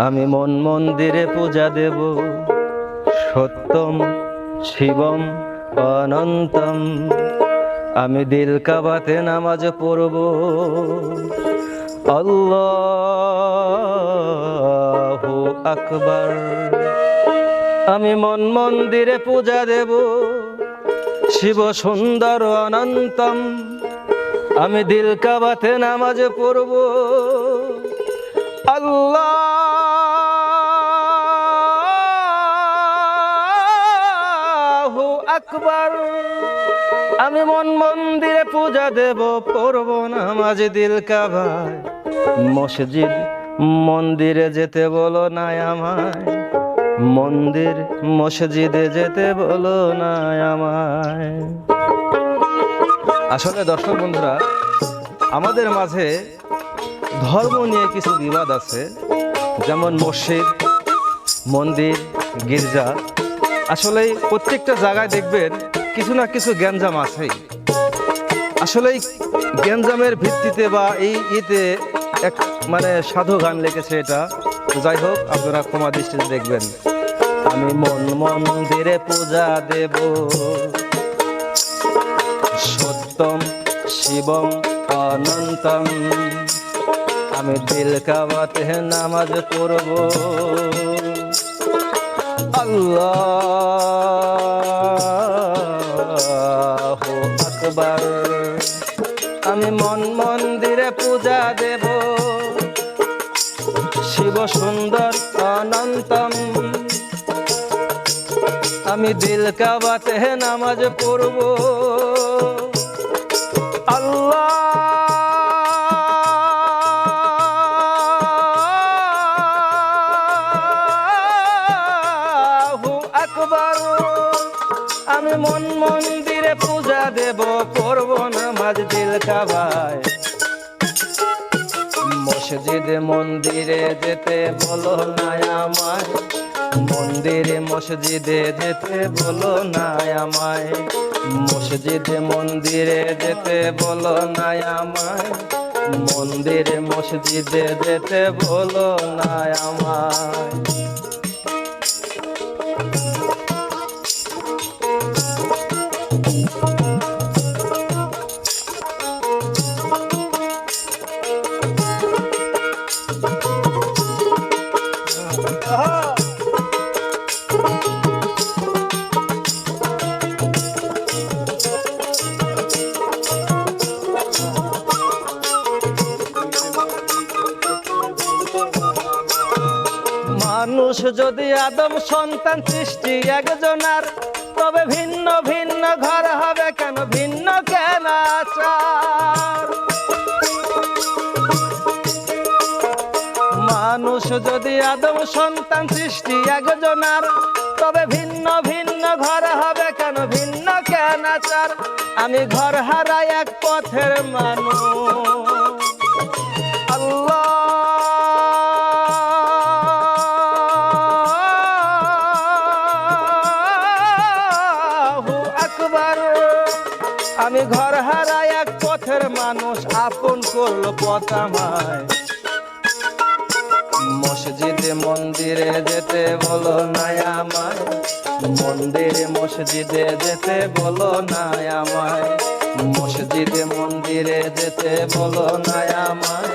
আমি মন মন্দিরে পূজা দেব। সত্যম, শিবম, অনন্তম। আমি দিল কাবাতে নামাজ পড়ব। আল্লাহু আকবার। আমি মন মন্দিরে পূজা দেব। শিব সুন্দর অনন্তম। আমি দিল কাবাতে নামাজ পড়ব। আকবার। আমি মন মন্দিরে পূজা দেব পড়ব নামাজ দিল কাবায়। মসজিদ মন্দিরে যেতে বলো না আমায়। মন্দির মসজিদে যেতে বলো না আমায়। আসলে দর্শক বন্ধুরা, আমাদের মাঝে ধর্ম নিয়ে কিছু বিবাদ আছে। যেমন মসজিদ, মন্দির, গির্জা। আসলে প্রত্যেকটা জায়গায় দেখবেন কিছু না কিছু গ্যাঞ্জাম আছেই। আসলে গ্যাঞ্জামের ভিত্তিতে বা এই ইতে এক মানে সাধু গান লিখেছে এটা। যাই হোক, আপনারা ক্ষমা দৃষ্টিতে দেখবেন। আমি মন মন্দিরে পূজা দেব। সত্যম শিবম অনন্তম। আমি দিল কাবাতে নামাজ পড়ব। আল্লাহ আকবার। আমি মন মন্দিরে পূজা দেব। শিব সুন্দর অনন্তম। আমি দিল কাবাতে নামাজ পড়ব। আল্লাহু আকবার আমি মন মন্দিরে পূজা দেব, করব নামাজ দিল কাবায়। মসজিদে মন্দিরে যেতে বলো না আমায়। মন্দিরে মসজিদে যেতে বলো না আমায়। মসজিদে মন্দিরে যেতে বলো না আমায়। মন্দিরে মসজিদে যেতে বলো না আমায়। মানুষ যদি আদম সন্তান সৃষ্টি একজনার তবে ভিন্ন ভিন্ন ঘর হবে কেন? ভিন্ন কেন মানুষ যদি আদম সন্তান সৃষ্টি একজনার, তবে ভিন্ন ভিন্ন ঘর হবে কেন? ভিন্ন কেন আমি ঘর হারাই এক পথের মানুষ। আমি ঘর হারাই এক পথের মানুষ আপন করল পথ আমায়। মসজিদে মন্দিরে যেতে বলো না আমায়। মন্দিরে মসজিদে যেতে বলো না আমায়। মসজিদে মন্দিরে যেতে বলো না আমায়।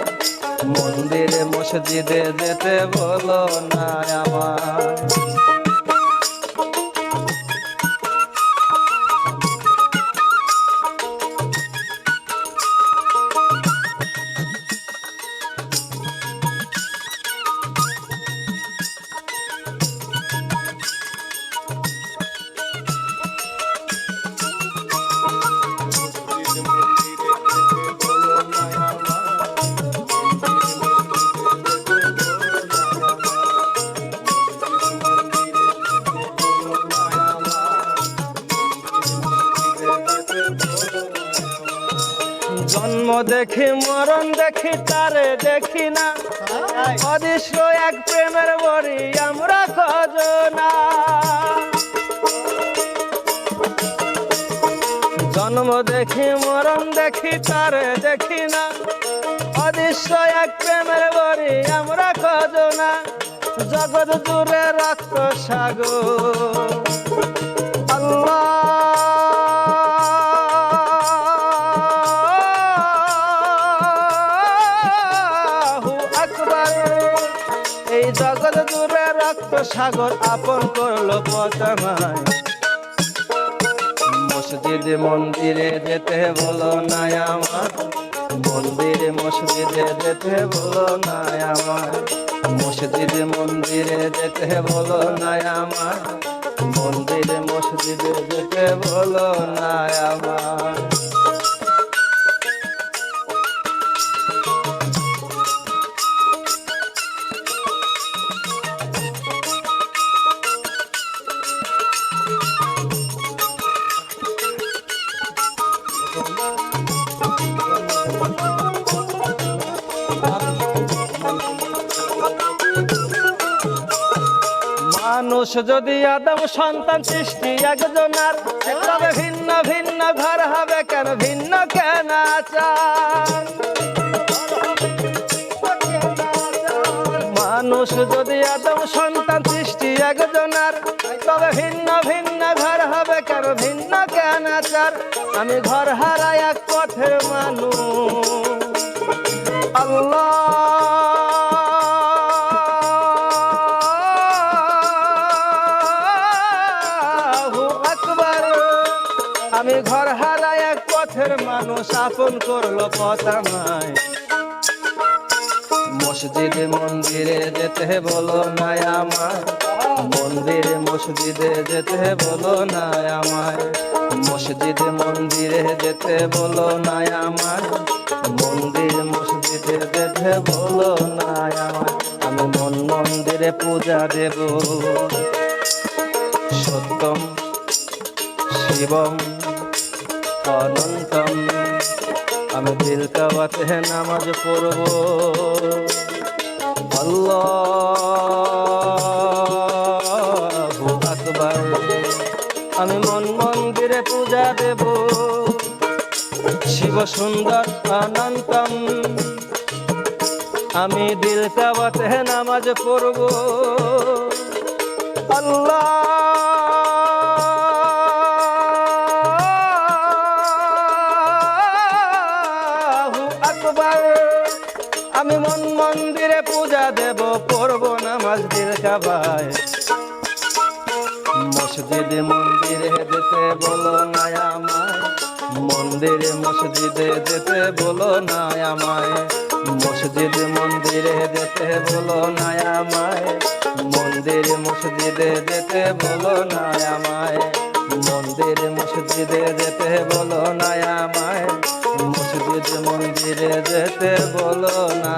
মন্দিরে মসজিদে যেতে বলো না আমায়। জন্ম দেখি, মরণ দেখি, তারে দেখি না। অদৃশ্য এক প্রেমের বড়ি, আমরা কজনা জন্ম দেখি, মরণ দেখি, তারে দেখি না। অদৃশ্য এক প্রেমের বড়ি, আমরা কজনা জগৎ জুড়ে রক্ত সাগর। জগৎ জুড়ে রক্ত সাগর আপন করল পচামায় মসজিদ মন্দিরে যেতে বলো না আমার। মন্দিরে মসজিদে যেতে বলো না আমার। মসজিদ মন্দিরে যেতে বলো না আমার। মন্দিরে মসজিদে যেতে বলো না আমার। মানুষ যদি আদম সন্তান সৃষ্টি একজনার তবে ভিন্ন ভিন্ন ঘর হবে কেন? ভিন্ন কেন মানুষ যদি আদম সন্তান সৃষ্টি একজনার তবে ভিন্ন ভিন্ন ঘর হবে কেন? ভিন্ন কেন আচার? আমি ঘর হারাই এক পথের মানুষ। আল্লাহু আপন করল আমায় মসজিদে মন্দিরে যেতে বলো না আমায়। মন্দিরে মসজিদে যেতে বলো না আমায়। মসজিদে মন্দিরে যেতে বলো না আমায়। মন্দির মসজিদে যেতে বলো না আমায়। আমি মন মন্দিরে পূজা দেব। সত্যম, শিবম, অনন্তম। আমি দিল কাবাতে নামাজ পড়ব। আল্লাহু আকবার। আমি মন মন্দিরে পূজা দেব। শিব সুন্দর অনন্তম আমি দিল কাবাতে নামাজ পড়ব। আল্লাহু দিল কাবায় মসজিদে মন্দিরে যেতে বলো না আমায়। মন্দিরে মসজিদে যেতে বলো না আমায়। মসজিদে মন্দিরে যেতে বলো না আমায়। মন্দিরে মসজিদে যেতে বলো না আমায়। মন্দিরে মসজিদে যেতে বলো না আমায়। মসজিদ মন্দিরে যেতে বলো না